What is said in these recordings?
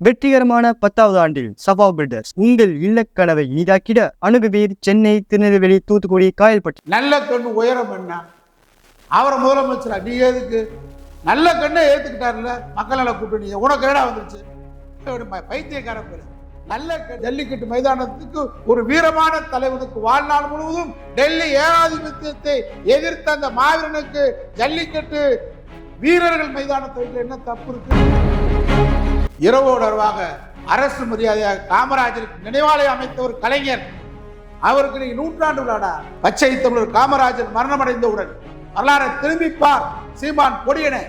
வெற்றிகரமான பத்தாவது ஆண்டில் சபா பில்டர்ஸ் உங்கள் இல்லக்கனவை இனிதாக்கிட அணுகுவீர் சென்னை திருநெல்வேலி தூத்துக்குடி காயல்பட்டி. நல்ல கண்ணு உயரம் என்ன? அவரை முதலமைச்சரா? நீ எதுக்கு? நல்ல கண்ணை ஏத்துக்கிட்டாருல மக்கள் நல கூட்டணி உனக்கு ஏடா வந்துருச்சு பைத்தியக்கார பேரு நல்ல க- ஜல்லிக்கட்டு மைதானத்துக்கு ஒரு வீரமான தலைவனுக்கு வாழ்நாள் முழுவதும் டெல்லி ஏகாதிபத்தியத்தை எதிர்த்த அந்த மாவீரனுக்கு ஜல்லிக்கட்டு வீரர்கள் மைதானத்தை என்ன தப்பு இருக்கு? இரவோடர்வாக அரசு மரியாதையாக காமராஜருக்கு நினைவாலயம் அமைத்த ஒரு கலைஞர். அவருக்கு நீ நூற்றாண்டு விழாடா பச்சை தமிழர் காமராஜர் மரணமடைந்தவுடன் வரலாறு திரும்பிப்பார் சீமான் கொடியனே.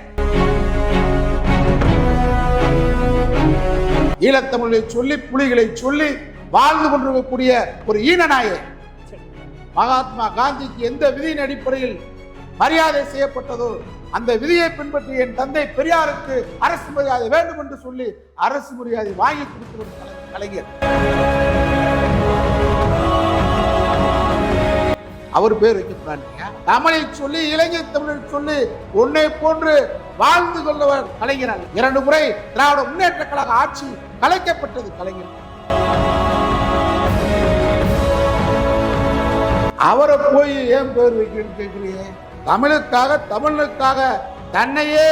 ஈழத்தமிழை சொல்லி புலிகளை சொல்லி வாழ்ந்து கொண்டிருக்கக்கூடிய ஒரு ஈனநாயர் மகாத்மா காந்திக்கு எந்த விதியின் அடிப்படையில் மரியாதை செய்யப்பட்டதோ அந்த விதியை பின்பற்றி என் தந்தை பெரியாருக்கு அரசு மரியாதை வேண்டும் என்று சொல்லி அரசு மரியாதை வாங்கி கொடுத்து ஒரு கலைஞர். அவர் பேர் வைக்கப்படாதீங்க தமிழை சொல்லி இளைஞர் தமிழை சொல்லி உன்னை போன்று வாழ்ந்து கொள்ளவர் கலைஞர் இரண்டு முறை திராவிட முன்னேற்ற கழக ஆட்சி கலைக்கப்பட்டது கலைஞர். அவரை போய் ஏன் பேர் வைக்கிறேன்னு கேட்கிறீங்க? தமிழுக்காக தமிழுக்காக தன்னையே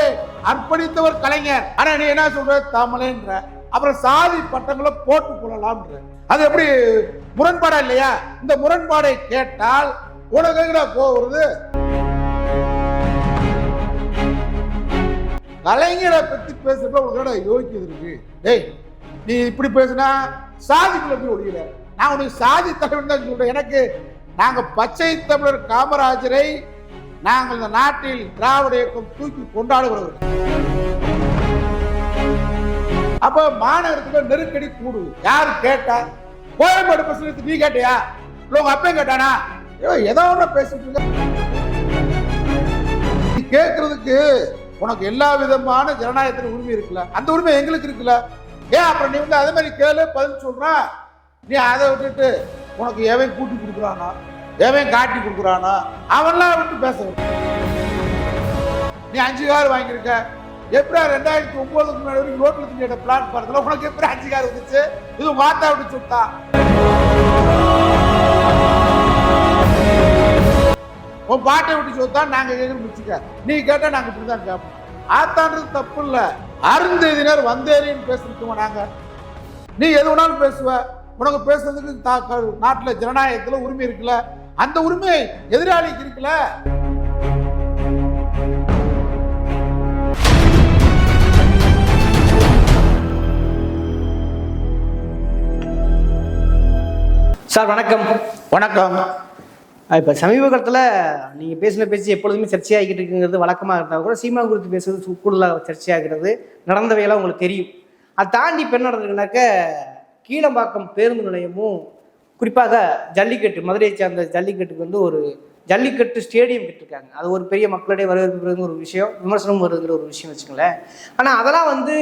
அர்ப்பணித்தவர் கலைஞர். ஆனா நீ என்ன சொல்ற? தமிழன்ற. அப்புறம் சாதி பட்டங்களை போட்டு கொள்ளலாம்ன்ற. அது எப்படி முரண்பாடா இல்லையா? இந்த முரண்பாடை கேட்டால் உனக்கு போகிறது கலைஞரை பத்தி பேசுறப்ப உனக்கு யோகிக்கிறது யோசிக்கிறது இருக்கு? டேய் நீ இப்படி பேசுனா சாதிக்குள்ள போய் ஒழியல நான் உனக்கு சாதி தலைவன் தான் சொல்றேன். எனக்கு நாங்க பச்சை தமிழர் காமராஜரை நாங்கள் இந்த நாட்டில் திராவிட இயக்கம் தூக்கி கொண்டாடுகிறவர்கள் அப்ப மாநகரத்துக்கு நெருக்கடி கூடுது. யாரு கேட்டா? கோயம்பேடு பிரச்சனை நீ கேட்டியா? உங்க அப்பையும் கேட்டானா? ஏதோ ஒண்ணு பேசிட்டு நீ கேட்கறதுக்கு உனக்கு எல்லா விதமான ஜனநாயகத்தின் உரிமை இருக்குல்ல? அந்த உரிமை எங்களுக்கு இருக்குல்ல? ஏன் அப்புறம் நீ வந்து அதே மாதிரி கேளு பதில் சொல்ற? நீ அதை விட்டுட்டு உனக்கு எவன் கூட்டி கொடுக்குறானா எவன் காட்டி கொடுக்குறானா அவன்லாம் விட்டு பேச நீ அஞ்சு கார் வாங்கியிருக்க. எப்படா ரெண்டாயிரத்தி ஒன்பதுக்கு முன்னாடி வரைக்கும் ரோட்ல திங்கிட்ட பிளான் பாருங்களா உனக்கு எப்படி அஞ்சு கார் வந்துச்சு? இது மாத்தா விட்டு சுட்டா. உன் பாட்டை விட்டு சொத்தா நாங்க கேட்கறது முடிச்சுக்க நீ கேட்டா நாங்க இப்படிதான் கேட்போம் ஆத்தான்றது தப்பு இல்ல. அருந்தெதினர் வந்தேரின்னு பேசிருக்கோம் நாங்க. நீ எது வேணாலும் பேசுவ. உனக்கு பேசுறதுக்கு தா- க- நாட்டுல ஜனநாயகத்துல உரிமை இருக்குல்ல. அந்த உரிமை எதிராளிக்கு இருக்குல்ல? சார் வணக்கம். வணக்கம். இப்போ சமீப காலத்தில் நீங்கள் பேசின பேச்சு எப்பொழுதுமே சர்ச்சையாகிட்டு இருக்குங்கிறது வழக்கமாக இருந்தால் கூட சீமா குறித்து பேசுறது கூடுதலாக சர்ச்சையாகிறது நடந்தவையெல்லாம் உங்களுக்கு தெரியும். அதை தாண்டி இப்போ என்ன நடந்திருக்குனாக்க கீழம்பாக்கம் பேருந்து நிலையமும் குறிப்பாக ஜல்லிக்கட்டு மதுரையை சேர்ந்த ஜல்லிக்கட்டுக்கு வந்து ஒரு ஜல்லிக்கட்டு ஸ்டேடியம் கட்டிருக்காங்க. அது ஒரு பெரிய மக்களிடையே வரவேற்புங்கிற ஒரு விஷயம் விமர்சனம் வருதுங்கிற ஒரு விஷயம் வச்சுங்களேன் ஆனால் அதெல்லாம் வந்து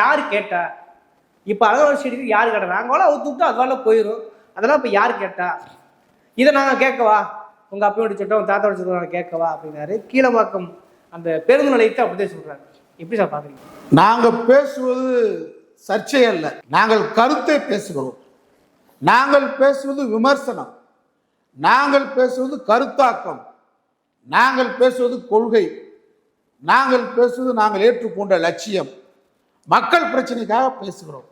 யார் கேட்டா? இப்போ அழகான ஸ்டேடியத்துக்கு யார் கேட்டா? நாங்கள் அவுத்து விட்டு அதெல்லாம் போயிடும் அதெல்லாம் இப்போ யார் கேட்டா? இதை நாங்கள் கேட்கவா? உங்கள் அப்பையோட சொல்லிட்டோம் உங்கள் தாத்தாவோட சொல்லிட்டோம் நாங்கள் கேட்கவா? அப்படின்னாரு. கீழமாக்கம் அந்த பேருந்து நிலையத்தை அப்படிதான் சொல்கிறாங்க எப்படி சார் பார்க்குறீங்க நாங்கள் பேசுவது சர்ச்சை அல்ல நாங்கள் கருத்தை பேசுகிறோம். நாங்கள் பேசுவது விமர்சனம். நாங்கள் பேசுவது கருத்தாக்கம். நாங்கள் பேசுவது கொள்கை. நாங்கள் பேசுவது நாங்கள் ஏற்றுக்கொண்ட லட்சியம். மக்கள் பிரச்சனைக்காக பேசுகிறோம்.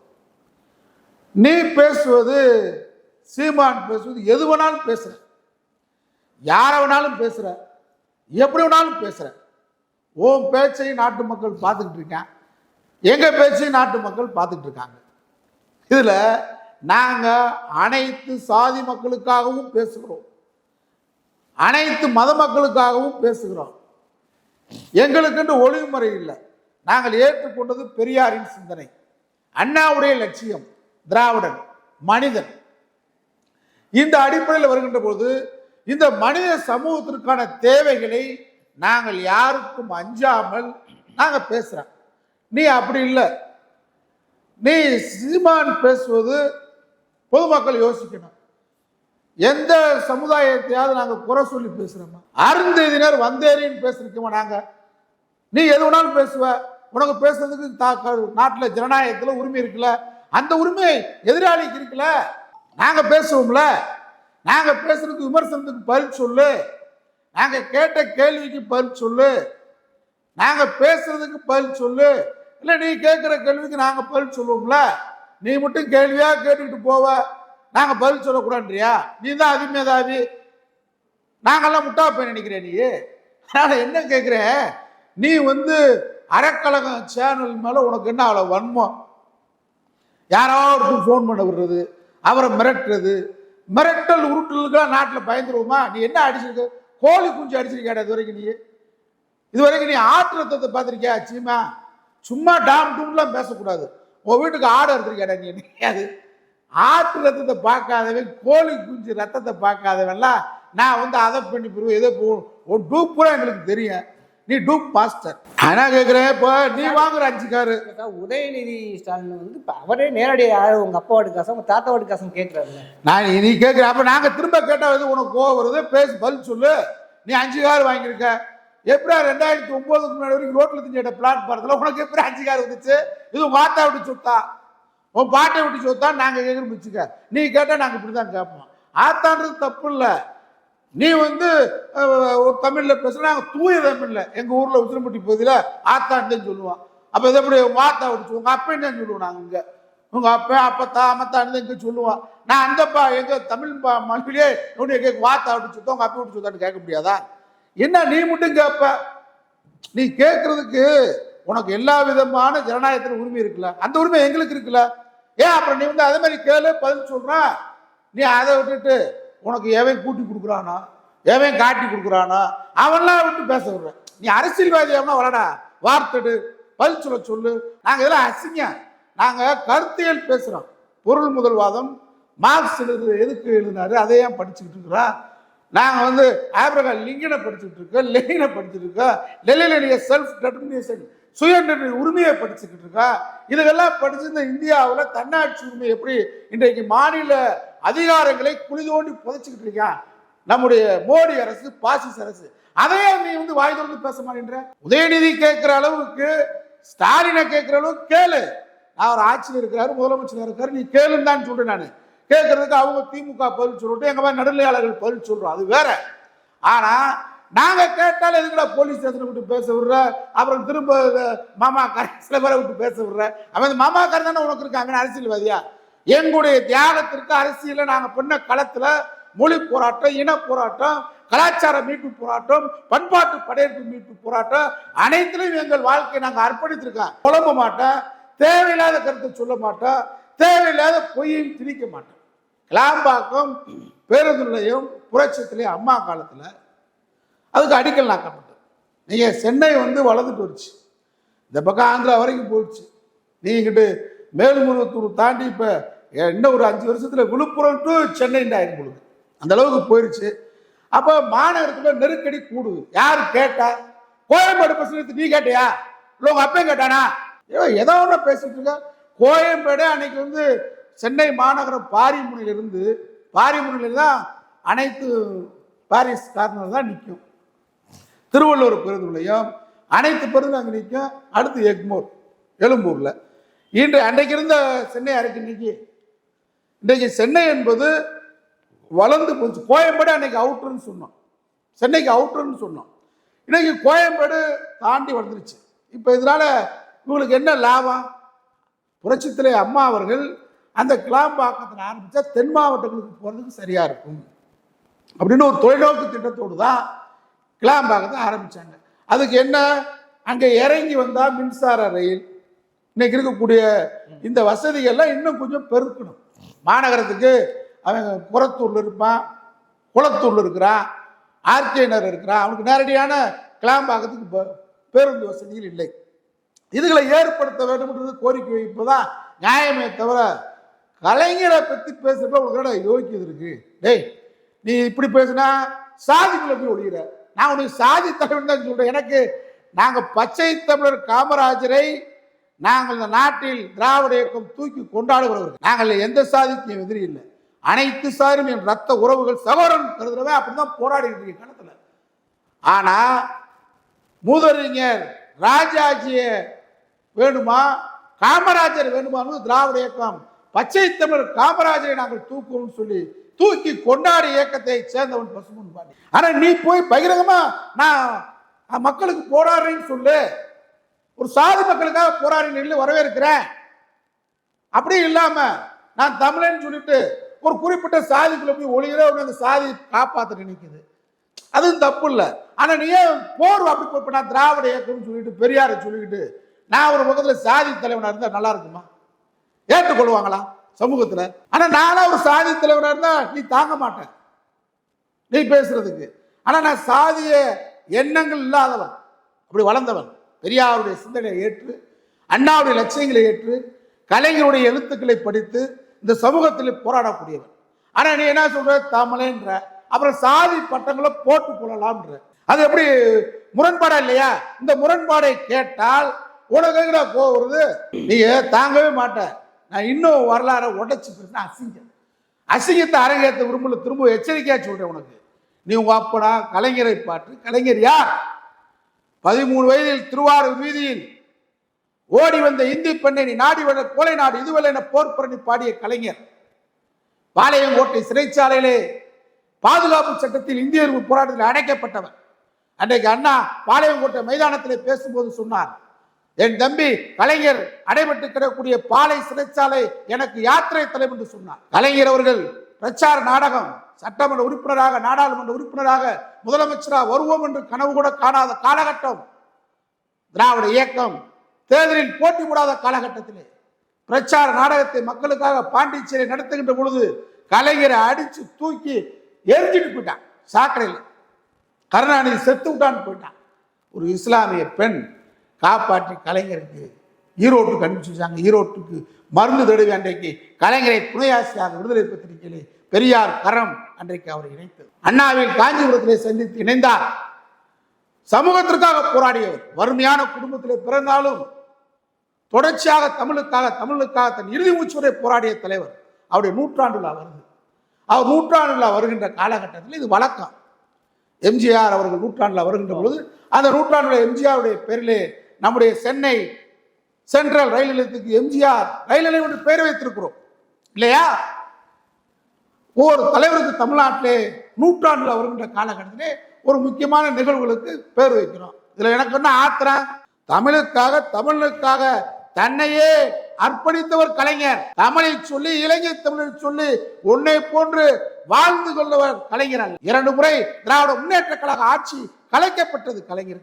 நீ பேசுவது சீமான் பேசுவது எது வேணாலும் பேசுற. யாரை வேணாலும் பேசுற. எப்படி வேணாலும் பேசுற. ஓம் பேச்சையும் நாட்டு மக்கள் பார்த்துக்கிட்டு இருக்கேன் எங்க பேச்சையும் நாட்டு மக்கள் பார்த்துக்கிட்டு இருக்காங்க. இதுல நாங்கள் அனைத்து சாதி மக்களுக்காகவும் பேசுகிறோம். அனைத்து மத மக்களுக்காகவும் பேசுகிறோம். எங்களுக்குன்னு ஒழுங்குமுறை இல்லை. நாங்கள் ஏற்றுக்கொண்டது பெரியாரின் சிந்தனை. அண்ணாவுடைய லட்சியம் திராவிடன் மனிதன். இந்த அடிப்படையில் வருகின்ற போது இந்த மனித சமூகத்திற்கான தேவைகளை நாங்கள் யாருக்கும் அஞ்சாமல் நாங்கள் பேசுகிறோம் நீ அப்படி இல்லை. நீ சீமான் பேசுவது பொதுமக்கள் யோசிக்கணும். எந்த சமுதாயத்தையாவது நாங்கள் குறை சொல்லி பேசுகிறோமா அருந்ததினர் வந்தேரின்னு பேசிருக்கோமா நாங்கள் நீ எது வேணாலும் பேசுவ. உனக்கு பேசுறதுக்கு நாட்டில் ஜனநாயகத்தில் உரிமை இருக்குல்ல? அந்த உரிமை எதிராளிக்கு இருக்குல்ல? நாங்கள் பேசுவோம்ல. நாங்கள் பேசுறதுக்கு விமர்சனத்துக்கு பதில் சொல்லு. நாங்கள் கேட்ட கேள்விக்கு பதில் சொல்லு. நாங்கள் பேசுறதுக்கு பதில் சொல்லு. இல்லை நீ கேட்குற கேள்விக்கு நாங்கள் பதில் சொல்லுவோம்ல? நீ மட்டும் கேள்வியா கேட்டுக்கிட்டு போவ. நாங்க பதில் சொல்லக்கூடாதுன்றியா? நீ தான் அதிமேதாவி நாங்கெல்லாம் முட்டா போய் நினைக்கிறேன் நீ. அதனால என்ன கேட்குறேன் நீ வந்து அறக்கழகம் சேனல் மேலே உனக்கு என்ன அவ்வளோ வன்மம்? யாராவது ஃபோன் பண்ண விடுறது அவரை மிரட்டுறது மிரட்டல் உருட்டலுக்கெல்லாம் நாட்டில் பயந்துருவோமா? நீ என்ன அடிச்சிருக்க? கோழி குஞ்சு அடிச்சிருக்கியாடா இது வரைக்கும் நீ? இது வரைக்கும் நீ ஆட்டு ரத்தத்தை பார்த்துருக்கியா சீமா? சும்மா டாம் டூம்லாம் பேசக்கூடாது. உன் வீட்டுக்கு ஆடு எடுத்திருக்கியாடா நீ? அது ஆட்டு ரத்தத்தை பார்க்காதவன் கோழி குஞ்சு ரத்தத்தை பார்க்காதவன்லாம் நான் வந்து அதை பண்ணி போடுவேன் எதோ போ உன் டூப் பூரா எங்களுக்கு தெரியும். நீ டூப் மாஸ்டர் நான் கேட்குறேன் இப்போ நீ வாங்குற அஞ்சு காரு. உதயநிதி ஸ்டாலின் வந்து இப்போ அவரே நேரடியாக உங்க அப்பா வாட்டு காசம் உங்க தாத்தா வாட்டு காசம் கேட்குறாருங்க நான் நீ- நீ கேட்குற அப்போ நாங்கள் திரும்ப கேட்டால் வந்து உனக்கு கோவம் வருது? பேசி பதில் சொல்லு. நீ அஞ்சு கார் வாங்கியிருக்க. எப்படியா ரெண்டாயிரத்தி ஒன்பதுக்கு முன்னாடி வரைக்கும் ரோட்டில் திஞ்சிட்ட பிளாட்பாரத்தில் உனக்கு எப்படி அஞ்சு வந்துச்சு இது உன் விட்டு சொத்தா உன் பாட்டை விட்டு சொத்தா நாங்கள் கேட்குறோம் வச்சுக்க நீ கேட்டால் நாங்கள் இப்படி தான் கேட்போம். ஆத்தான்றது தப்பு இல்லை. நீ வந்து ஒரு தமிழில் பேசுனா நாங்கள் தூய தமிழில். எங்கள் ஊரில் உத்திரம்பட்டி பகுதியில் ஆத்தான்னு சொல்லுவோம் அப்போ இதை எப்படி வாத்தா விட்டு உங்கள் அப்பா என்ன சொல்லுவோம் நாங்கள் இங்கே? உங்கள் அப்பா அப்பத்தா அம்மத்தான்னு தான் இங்கே சொல்லுவோம் நான் அந்தப்பா எங்கள் தமிழ் பா மொழியிலே உன்னை கேட்க வாத்தா விட்டு சுத்தம் உங்கள் அப்பா விட்டு சுத்தான்னு கேட்க முடியாதா? என்ன நீ மட்டும் கேட்ப நீ கேட்கறதுக்கு உனக்கு எல்லா விதமான ஜனநாயகத்தில் உரிமை இருக்குல்ல? அந்த உரிமை எங்களுக்கு இருக்குல்ல? ஏன் அப்புறம் நீ வந்து அதே மாதிரி கேளு பதில் சொல்றான் நீ அதை விட்டுட்டு உனக்கு எவன் கூட்டி கொடுக்குறானோ? எவன் காட்டி கொடுக்குறானோ? அவன்லாம் விட்டு பேச விடுற நீ அரசியல்வாதி எவனா வரடா வார்த்தடு பதில் சொல்ல சொல்லு. நாங்கள் இதெல்லாம் அசிங்க நாங்கள் கருத்தியல் பேசுகிறோம் பொருள் முதல்வாதம் மார்க்ஸ் எழுது எதுக்கு எழுதினாரு? அதை ஏன் படிச்சுக்கிட்டு இருக்கிறான் நாங்கள் வந்து ஆப்ரகா லிங்கனை படிச்சுட்டு இருக்கோம் லெனினை படிச்சுட்டு இருக்கோம் லெலினுடைய செல்ஃப் டெட்டர்மினேஷன் சுய உரிமையை படிச்சுக்கிட்டு இருக்கோம். இதுக்கெல்லாம் படிச்சு இந்த இந்தியாவில் தன்னாட்சி உரிமை எப்படி இன்றைக்கு மாநில அதிகாரங்களை குளிதோண்டி புதைச்சிக்கிட்டு இருக்கான் நம்முடைய மோடி அரசு பாசிச அரசு. அதையே நீ வந்து வாய் திறந்து பேச மாட்டேன்ற. உதயநிதி கேட்குற அளவுக்கு ஸ்டாலினை கேட்குற அளவுக்கு கேளு. அவர் ஆட்சியில் இருக்கிறாரு முதலமைச்சர் இருக்காரு நீ கேளுன்னு தான் சொல்றேன் நான். கேட்கறதுக்கு அவங்க திமுக பதில் சொல்லிட்டு எங்க மாதிரி நடுநிலையாளர்கள் பதில் சொல்றோம். அது வேற. ஆனா நாங்க கேட்டால் எதுக்குடா போலீஸ் ஸ்டேஷனை விட்டு பேச விடுற? அப்புறம் திரும்ப மாமா காரன் சில பேரை விட்டு பேச விடுற? அவன் இந்த மாமா காரன் தானே உனக்கு இருக்காங்க அரசியல்வாதியா? எங்களுடைய தியாகத்திற்கு அரசியல நாங்க பண்ண களத்துல மொழி போராட்டம் இன போராட்டம் கலாச்சார மீட்பு போராட்டம் பண்பாட்டு படையெடுப்பு மீட்பு போராட்டம் அனைத்திலும் எங்கள் வாழ்க்கையை நாங்கள் அர்ப்பணித்திருக்கோம். குழம்ப மாட்டோம் தேவையில்லாத கருத்தை சொல்ல மாட்டோம் தேவையில்லாத பொய்யையும் திணிக்க மாட்டோம். கிளாம்பாக்கம் பேருந்து நிலையம் அம்மா காலத்தில் அதுக்கு அடிக்கல் நாக்கப்பட்டது நீங்கள் சென்னை வந்து வளர்ந்துட்டு வருச்சு இந்த பக்கம் ஆந்திரா வரைக்கும் போயிடுச்சு. நீங்கிட்டு மேல்முருகத்தூர் தாண்டி இப்போ இன்னும் ஒரு அஞ்சு வருஷத்தில் விழுப்புரம் டு சென்னைன்னு ஆயிரும் பொழுது. அந்த அளவுக்கு போயிடுச்சு அப்போ மாநகரத்தில் நெருக்கடி கூடுது. யார் கேட்டா? கோயம்பேடு பஸ் நீ கேட்டியா? இல்லை உங்கள் அப்பையும் கேட்டானா? ஏதோ ஏதோ ஒன்று பேசிட்டு இருக்க. கோயம்பேடு அன்னைக்கு வந்து சென்னை மாநகரம் பாரிமுனையிலிருந்து பாரிமுனையில் தான் அனைத்து பாரிஸ் கார்னர் தான் நிற்கும் திருவள்ளூர் பேருந்துலையும் அனைத்து பேருந்து அங்கே நிற்கும் அடுத்து எக்மோர் எழும்பூரில். இன்று அன்றைக்கு இருந்த சென்னை அரைக்கு இன்னைக்கு இன்றைக்கு சென்னை என்பது வளர்ந்து போச்சு. கோயம்பேடு அன்னைக்கு அவுட்ருன்னு சொன்னோம். சென்னைக்கு அவுட்ருன்னு சொன்னோம். இன்றைக்கி கோயம்பேடு தாண்டி வளர்ந்துருச்சு. இப்போ இதனால் இவங்களுக்கு என்ன லாபம்? புரட்சித்திலே அம்மா அவர்கள் அந்த கிளாம்பாக்கத்தில் ஆரம்பித்தா தென் மாவட்டங்களுக்கு போகிறதுக்கு சரியாக இருக்கும். அப்படின்னு ஒரு தொலைநோக்கு திட்டத்தோடு தான் கிளாம்பாக்கத்தை ஆரம்பித்தாங்க அதுக்கு என்ன? அங்கே இறங்கி வந்தால் மின்சார ரயில் இன்னைக்கு இருக்கக்கூடிய இந்த வசதிகள்லாம் இன்னும் கொஞ்சம் பெருக்கணும். மாநகரத்துக்கு அவன் புறத்தூர்ல இருப்பான் குளத்தூரில் இருக்கிறான் ஆர்கேனர் இருக்கிறான். அவனுக்கு நேரடியான கிளாம்பாக்கத்துக்கு பேருந்து வசதிகள் இல்லை. இதுகளை ஏற்படுத்த வேண்டும்ன்றது கோரிக்கை வைப்பதான் நியாயமே தவிர கலைஞரை பற்றி பேசுறப்ப உங்களுக்கு யோகிக்கிறது இருக்கு. டேய் நீ இப்படி பேசுனா சாதிக்குள்ள போய் ஒழிகிற நான் உனக்கு சாதி தலைவன் தான் சொல்கிறேன் எனக்கு நாங்கள் பச்சை தமிழர் காமராஜரை நாங்கள் இந்த நாட்டில் திராவிட இயக்கம் தூக்கி கொண்டாடுகிறவர்கள். நாங்கள் எந்த சாதிக்கும் எதிரி இல்லை. அனைத்து சாரும் என் ரத்த உறவுகள் சகோதரன் கருதுறவே அப்படிதான் போராடிட்டு இருக்கீங்க கணத்தில் ஆனால் மூதறிஞர் ராஜாஜிய வேணுமா? காமராஜர் வேணுமான்னு திராவிட இயக்கம் பச்சை தமிழர் காமராஜரை நாங்கள் தூக்குவோம்னு சொல்லி தூக்கி கொண்டாடி இயக்கத்தை சேர்ந்தவன் பசுமன் பாண்டி. ஆனா நீ போய் பகிரங்கமா நான் மக்களுக்கு போராடுறேன்னு சொல்லு. ஒரு சாதி மக்களுக்காக போராடி நின்று வரவேற்கிறேன். அப்படி இல்லாம நான் தமிழன்னு சொல்லிட்டு ஒரு குறிப்பிட்ட சாதிக்குள்ள போய் ஒளிகிற அந்த சாதியை காப்பாத்த நினைக்குது அதுவும் தப்பு இல்லை. ஆனா நீ ஏன் போர் அப்படி நான் திராவிட இயக்கம்னு சொல்லிட்டு பெரியாரை சொல்லிக்கிட்டு நான் ஒரு முகத்துல சாதி தலைவனா இருந்தா நல்லா இருக்குமா? ஏற்றுக்கொள்வாங்களா சமூகத்துல? ஆனா நானா ஒரு சாதி தலைவராக இருந்தா நீ தாங்க மாட்டேன் நீ பேசுறதுக்கு. ஆனா நான் சாதிய எண்ணங்கள் இல்லாதவன். அப்படி வளர்ந்தவன். பெரியாருடைய சிந்தனையை ஏற்று அண்ணாவுடைய லட்சியங்களை ஏற்று கலைஞருடைய எழுத்துக்களை படித்து இந்த சமூகத்தில் போராடக்கூடியவன். ஆனா நீ என்ன சொல்ற? தமிழன்ற அப்புறம் சாதி பட்டங்களை போட்டு கொள்ளலாம்ன்ற. அது எப்படி முரண்பாடா இல்லையா? இந்த முரண்பாடை கேட்டால் உனக்கு எங்கடா கோவம் வருது? நீ தாங்கவே மாட்ட. நான் இன்னும் வரலாற உடைச்சி பேசினா அசிங்கம். அசிங்கத்தை அரங்கேற்ற விரும்பல திரும்ப எச்சரிக்கையாக சொல்கிறேன் உனக்கு. நீ உங்க அப்பனா கலைஞரை பாட்டு கலைஞர் யார்? பதிமூணு வயதில் திருவாரூர் வீதியில் ஓடி வந்த இந்தி பெண்ணை நீ நாடி வந்த கோலை நாடு இதுவரை என போர் புரணி பாடிய கலைஞர். பாளையங்கோட்டை சிறைச்சாலையிலே பாதுகாப்பு சட்டத்தில் இந்தியர் போராட்டத்தில் அடைக்கப்பட்டவர். அன்றைக்கு அண்ணா பாளையங்கோட்டை மைதானத்திலே பேசும்போது சொன்னார் என் தம்பி கலைஞர் அடைபட்டு கிடக்கூடிய பாலை சிறைச்சாலை எனக்கு யாத்திரை தலைவர் என்று சொன்னார். கலைஞர் அவர்கள் பிரச்சார நாடகம் சட்டமன்ற உறுப்பினராக நாடாளுமன்ற உறுப்பினராக முதலமைச்சராக வருவோம் என்று கனவு கூட காணாத காலகட்டம். திராவிட இயக்கம் தேர்தலில் போட்டி போடாத காலகட்டத்திலே பிரச்சார நாடகத்தை மக்களுக்காக பாண்டிச்சேரி நடத்துகின்ற பொழுது கலைஞரை அடித்து தூக்கி எரிஞ்சிட்டு போயிட்டான். சாக்கடையில் கருணாநிதி செத்து விட்டான்னு போயிட்டான். ஒரு இஸ்லாமிய பெண் காப்பாற்றி கலைஞருக்கு ஈரோட்டுக்கு அனுப்பிச்சு வச்சாங்க. ஈரோட்டுக்கு மருந்து தடவி அன்றைக்கு. கலைஞரை துணையாசியாக விடுதலை பத்திரிகையிலே பெரியார் கரம் அன்றைக்கு அவர் இணைத்தது. அண்ணாவில் காஞ்சிபுரத்திலே சந்தித்து இணைந்தார். சமூகத்திற்காக போராடியவர். வறுமையான குடும்பத்திலே பிறந்தாலும் தொடர்ச்சியாக தமிழுக்காக தமிழுக்காக தன் இறுதி மூச்சுவரை போராடிய தலைவர் அவருடைய நூற்றாண்டு விழா வருது. அவர் நூற்றாண்டு விழா வருகின்ற காலகட்டத்தில் இது வழக்கம். எம்ஜிஆர் அவர்கள் நூற்றாண்டுல வருகின்ற பொழுது அந்த நூற்றாண்டுல எம்ஜிஆருடைய பேரிலே நம்முடைய சென்னை சென்ட்ரல் ரயில் நிலையத்துக்கு எம்ஜிஆர் ரயில் நிலையம் என்று பெயர் வைத்திருக்கிறோம். இல்லையா? ஒவ்வொரு தலைவருக்கு தமிழ்நாட்டிலே நூற்றாண்டுல வருகின்ற காலகட்டத்திலே ஒரு முக்கியமான நிகழ்வுகளுக்கு பேர் வைக்கிறோம். இதுல எனக்கு என்ன ஆத்திரம்? தமிழுக்காக தமிழுக்காக தன்னையே அர்ப்பணித்தவர் கலைஞர். தமிழை சொல்லி இலங்கை தமிழை சொல்லி உன்னை போன்று வாழ்ந்து கொள்ளவர் கலைஞர் அல்ல. இரண்டு முறை திராவிட முன்னேற்ற கழக ஆட்சி கலைக்கப்பட்டது கலைஞர்.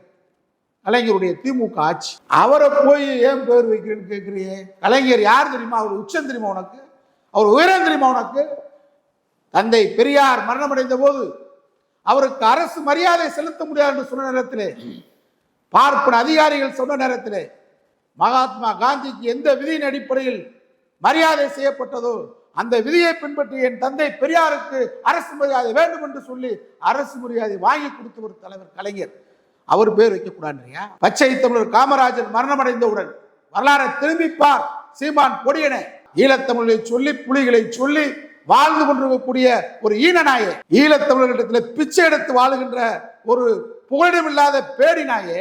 கலைஞருடைய திமுக ஆட்சி. அவரை போய் ஏன் பேர் வைக்கிறேன்னு கேட்குறியே கலைஞர் யார் தெரியுமா? அவர் உச்சம் தெரியுமா உனக்கு? அவர் உயரம் தெரியுமா உனக்கு? தந்தை பெரியார் மரணமடைந்த போது அவருக்கு அரசு மரியாதை செலுத்த முடியாது என்று சொன்ன நேரத்திலே பார்ப்பன அதிகாரிகள் சொன்ன நேரத்திலே மகாத்மா காந்திக்கு எந்த விதியின் அடிப்படையில் மரியாதை செய்யப்பட்டதோ அந்த விதியை பின்பற்றி என் தந்தை பெரியாருக்கு அரசு மரியாதை வேண்டும் என்று சொல்லி அரசு மரியாதை வாங்கி கொடுத்த ஒரு தலைவர் கலைஞர். அவர் பேர் வைக்கக்கூடாதுயா பச்சை தமிழர் காமராஜர் மரணமடைந்தவுடன் வரலாறை திரும்பிப்பார் சீமான் பொடியனை ஈழத்தமிழை சொல்லி புலிகளை சொல்லி வாழ்ந்து கொண்டிருக்கக்கூடிய ஒரு ஈனநாயே ஈழத்தமிழர்களிடத்தில் பிச்சை எடுத்து வாழுகின்ற ஒரு புகழிடமில்லாத பேடி நாயே.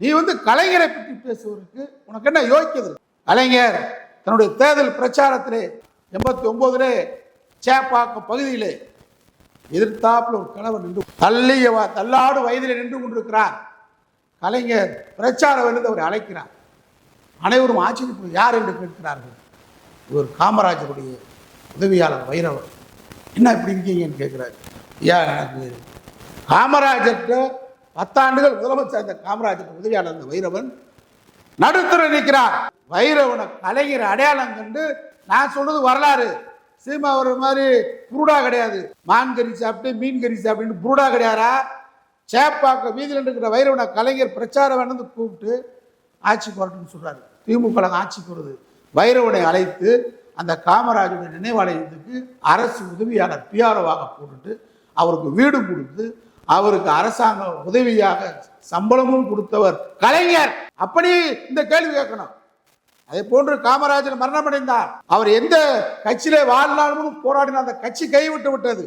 நீ வந்து கலைஞரை பற்றி பேசுவதற்கு உனக்கு என்ன யோக்கியது கலைஞர் தன்னுடைய தேர்தல் பிரச்சாரத்திலே எண்பத்தி ஒன்பதுலே சேப்பாக்கம் பகுதியிலே எதிர்த்தாப்புல ஒரு கணவன் நின்று தள்ளியவா தள்ளாடு வயதிலே நின்று கொண்டிருக்கிறார். கலைஞர் பிரச்சாரம் என்று அவரை அழைக்கிறார். அனைவரும் ஆச்சரியப்படும் யார் என்று கேட்கிறார்கள். இவர் காமராஜருடைய உதவியாளர் வைரவர். என்ன இப்படி இருக்கீங்கன்னு கேட்குறாரு. ஐயா எனக்கு காமராஜர்கிட்ட பத்தாண்டுகள் முதலமைச்சர் இந்த காமராஜர் உதவியாளர் இந்த வைரவன் நடுத்தர நிற்கிறார். வைரவனை கலைஞர் அடையாளம் கண்டு நான் சொன்னது வரலாறு. சீமா ஒரு மாதிரி புருடா கிடையாது. மான் கறி சாப்பிட்டு மீன் கறி சாப்பிட்டு புருடா கிடையாரா சேப்பாக்க வீதியில் இருக்கிற வைரவனை கலைஞர் பிரச்சாரம் வேணும்னு கூப்பிட்டு ஆட்சி போரட்டுன்னு சொல்கிறாரு திமுக ஆட்சி வருது வைரவனை அழைத்து அந்த காமராஜருடைய நினைவாலயத்துக்கு அரசு உதவியாளர் பிஆர்ஓவாக போட்டுட்டு அவருக்கு வீடு கொடுத்து அவருக்கு அரசாங்க உதவியாக சம்பளமும் கொடுத்தவர் கலைஞர். அப்படி இந்த கேள்வி கேட்கணும். அதே போன்று காமராஜர் மரணமடைந்தார். அவர் எந்த கட்சியிலே வாழ்நாளும் போராடின அந்த கட்சி கைவிட்டு விட்டது.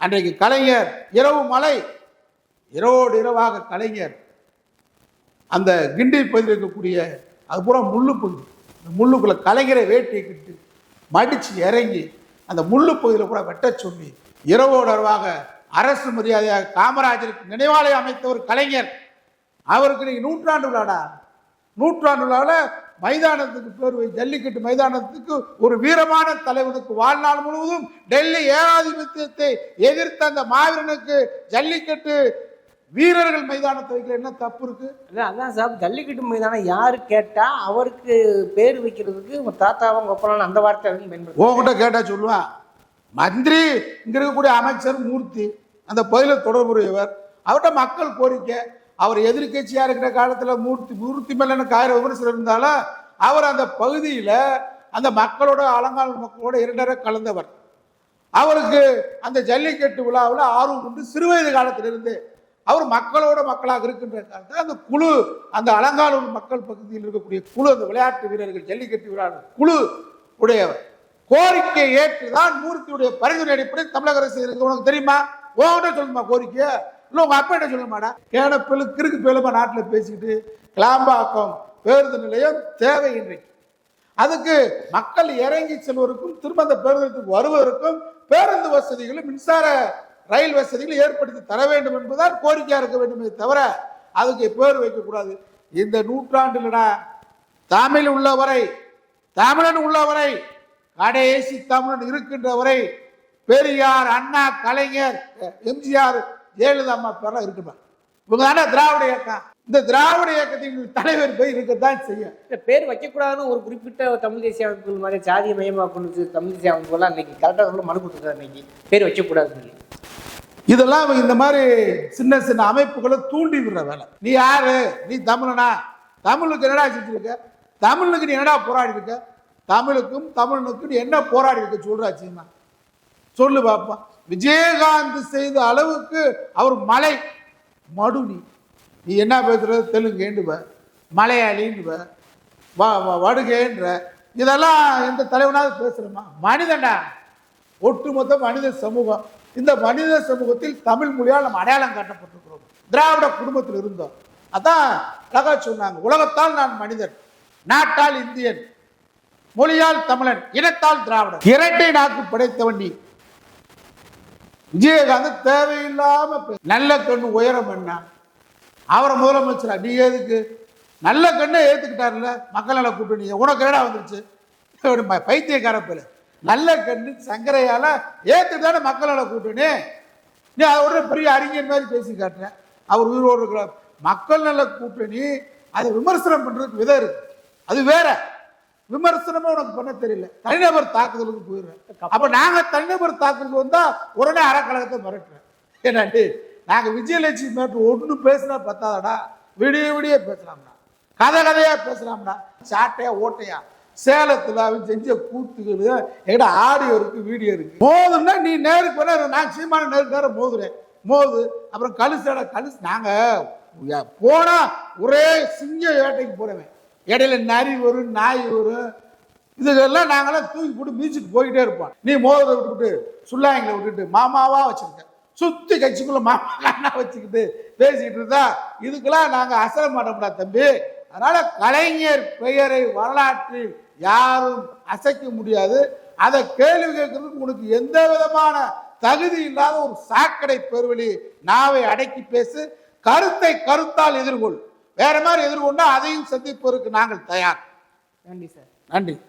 அன்றைக்கு கலைஞர் இரவு மலை இரவோடு இரவாக கலைஞர் அந்த கிண்டி பகுதியில் இருக்கக்கூடிய அது பூரா முள்ளு பகுதி அந்த முள்ளுக்குள்ள கலைஞரை வேட்டிக்கிட்டு மடித்து இறங்கி அந்த முள்ளு பகுதியில் கூட வெட்ட சொல்லி இரவோடர்வாக அரசு மரியாதையாக காமராஜருக்கு நினைவாலயம் அமைத்த ஒரு கலைஞர். அவருக்கு நீங்கள் நூற்றாண்டு விழாடா? நூற்றாண்டு விழாவில் மைதானத்துக்கு பேர் ஜல்லிக்கட்டு மைதானத்துக்கு ஒரு வீரமான தலைவனுக்கு வாழ்நாள் முழுவதும் டெல்லி ஏகாதிபத்தியத்தை எதிர்த்த அந்த மாவீரனுக்கு ஜல்லிக்கட்டு வீரர்கள் மைதானத்தை வைக்கிற என்ன தப்பு இருக்கு? அதான் சார் ஜல்லிக்கட்டு மைதானம் யாரு கேட்டா அவருக்கு பேர் வைக்கிறதுக்கு உங்க தாத்தாவும் கொப்பலாம் அந்த வார்த்தை உங்ககிட்ட கேட்டா சொல்லுவான் மந்திரி இங்க இருக்கக்கூடிய அமைச்சர் மூர்த்தி அந்த பகுதியில் தொடர்புடையவர். அவர்கிட்ட மக்கள் கோரிக்கை அவர் எதிர்கட்சியாக இருக்கிற காலத்தில் மூர்த்தி மூர்த்தி மேல எனக்கு ஆயிரம் விமர்சனம் இருந்தாலும் அவர் அந்த பகுதியில் அந்த மக்களோட அலங்கால மக்களோட இரண்டரை கலந்தவர். அவருக்கு அந்த ஜல்லிக்கட்டு விழாவில் ஆர்வம் உண்டு. சிறுவயது காலத்திலிருந்து அவர் மக்களோட மக்களாக இருக்கின்ற காலத்தில் அந்த குழு அந்த அலங்காலூர் மக்கள் பகுதியில் இருக்கக்கூடிய குழு அந்த விளையாட்டு வீரர்கள் ஜல்லிக்கட்டு விழா குழு உடையவர். கோரிக்கை ஏற்றுதான் மூர்த்தியுடைய பரிந்துரை அடிப்படையில் தமிழக அரசு இருக்கு. உனக்கு தெரியுமா? உன்கிட்ட சொல்லுமா கோரிக்கை இல்லை உங்கள் அப்பா கிட்ட சொல்லுமாடா? கேனப்பெழு கிறுக்கு பேலுமா நாட்டில் பேசிக்கிட்டு கிளாம்பாக்கம் பேருந்து நிலையம் தேவை இன்றைக்கு அதுக்கு மக்கள் இறங்கி செல்வருக்கும் திரும்ப அந்த பேருந்துக்கு வருவதற்கும் பேருந்து வசதிகளும் மின்சார ரயில் வசதிகளும் ஏற்படுத்தி தர வேண்டும் என்பதுதான் கோரிக்கையாக இருக்க வேண்டுமே தவிர அதுக்கு பேர் வைக்கக்கூடாது. இந்த நூற்றாண்டுலடா தமிழ் உள்ளவரை தமிழன் உள்ளவரை கடைசி தமிழன் இருக்கின்ற வரை பெரியார் அண்ணா கலைஞர் எம்ஜிஆர் ஜெயலலிதா அம்மா பேர்லாம் இருக்குமா இவங்க தானே திராவிட இயக்கம். இந்த திராவிட இயக்கத்தின் தலைவர் போய் இருக்கத்தான் செய்யும். இந்த பேர் வைக்கக்கூடாதுன்னு ஒரு குறிப்பிட்ட தமிழ் தேசிய அமைப்புகள் மாதிரி ஜாதிய மையமா கொண்டு தமிழ் தேசிய அமைப்புகள்லாம் இன்னைக்கு கரெக்டாக மனு கொடுத்துருக்காரு இன்னைக்கு. பேர் வைக்கக்கூடாதுன்னு இதெல்லாம் இந்த மாதிரி சின்ன சின்ன அமைப்புகளை தூண்டி விடுற வேலை. நீ யாரு? நீ தமிழனா? தமிழுக்கு என்னடா செஞ்சிருக்க? தமிழுக்கு நீ என்னடா போராடி இருக்க? தமிழுக்கும் தமிழனுக்கும் என்ன போராடி இருக்க சொல்றா சீமா? சொல்லு பாப்பா. விஜயகாந்த் செய்த அளவுக்கு அவர் மலை மடுனி நீ என்ன பேசுறது? தெலுங்குன்னுவ மலையாளின்னுவ வா வடுகேன்ற. இதெல்லாம் எந்த தலைவனாவது பேசுகிறோமா மனிதன்டா. ஒட்டுமொத்த மனித சமூகம். இந்த மனித சமூகத்தில் தமிழ் மொழியால் நம்ம அடையாளம் காட்டப்பட்டிருக்கிறோம். திராவிட குடும்பத்தில் இருந்தோம். அதான் அழகா சொன்னாங்க. உலகத்தால் நான் மனிதன் நாட்டால் இந்தியன் மொழியால் தமிழன் இனத்தால் திராவிடன். இரட்டை நாக்கு படைத்தவன் நீ. விஜயகாந்த் தேவையில்லாம நல்ல கண்ணு உயரம் என்ன அவரை முதலமைச்சரா? நீ எதுக்கு? நல்ல கண்ணை ஏத்துக்கிட்டார்ல மக்கள் நல கூட்டணி உனக்கு ஏடா வந்துருச்சு? பைத்தியக்கார பேரு நல்ல கண்ணு சங்கரையால ஏத்துக்கிட்டாரு மக்கள் நல கூட்டணி நீ அவரோட பெரிய அறிஞர் மாதிரி பேசி காட்டுறேன் அவர் உயிரோடு இருக்கிற மக்கள் நல கூட்டணி அதை விமர்சனம் பண்றதுக்கு விதம் இருக்கு. அது வேற. விமர்சனமே உனக்கு பண்ண தெரியல. தனிநபர் தாக்குதலுக்கு போயிடுறேன். அப்போ நாங்கள் தனிநபர் தாக்குதலுக்கு வந்தால் உடனே அறக்கழகத்தை மிரட்டுறேன். ஏன்னாண்டி நாங்கள் விஜயலட்சுமி மேட்டு ஒன்று பேசினா பத்தாதடா? விடிய விடிய பேசலாம்டா. கதை கதையாக பேசலாம்டா. சாட்டையா ஓட்டையா? சேலத்தில் அவன் செஞ்ச கூத்துகள் எங்கிட்ட ஆடியோ இருக்கு வீடியோ இருக்கு. மோதுன்னா நீ நேருக்கு வேணா நான் சீமான நேருக்கு நேரம் மோதுறேன். மோது அப்புறம் கழுசடா கழுசு. நாங்கள் போனால் ஒரே சிங்க வேட்டைக்கு போகிறவன் இடையில நரி வரும் நாய் வரும் இதுக்கெல்லாம் நாங்களாம் தூக்கி போட்டு மீச்சிட்டு போய்கிட்டே இருப்போம். நீ மோதிர விட்டுட்டு சுல்லாயங்களை விட்டுட்டு மாமாவா வச்சிருக்க. சுத்தி கட்சிக்குள்ள மாமா வச்சுக்கிட்டு பேசிக்கிட்டு இருந்தா இதுக்கெல்லாம் நாங்க அசர மாட்டோம்டா தம்பி. அதனால கலைஞர் பெயரை வரலாற்றில் யாரும் அசைக்க முடியாது. அதை கேள்வி கேட்கறதுக்கு உனக்கு எந்த விதமான தகுதி இல்லாத ஒரு சாக்கடை பெருவெளி நாவை அடக்கி பேசு. கருத்தை கருத்தால் எதிர்கொள். வேற மாதிரி எதிர்கொண்டா அதையும் சந்திப்பதற்கு நாங்கள் தயார். நன்றி சார். நன்றி.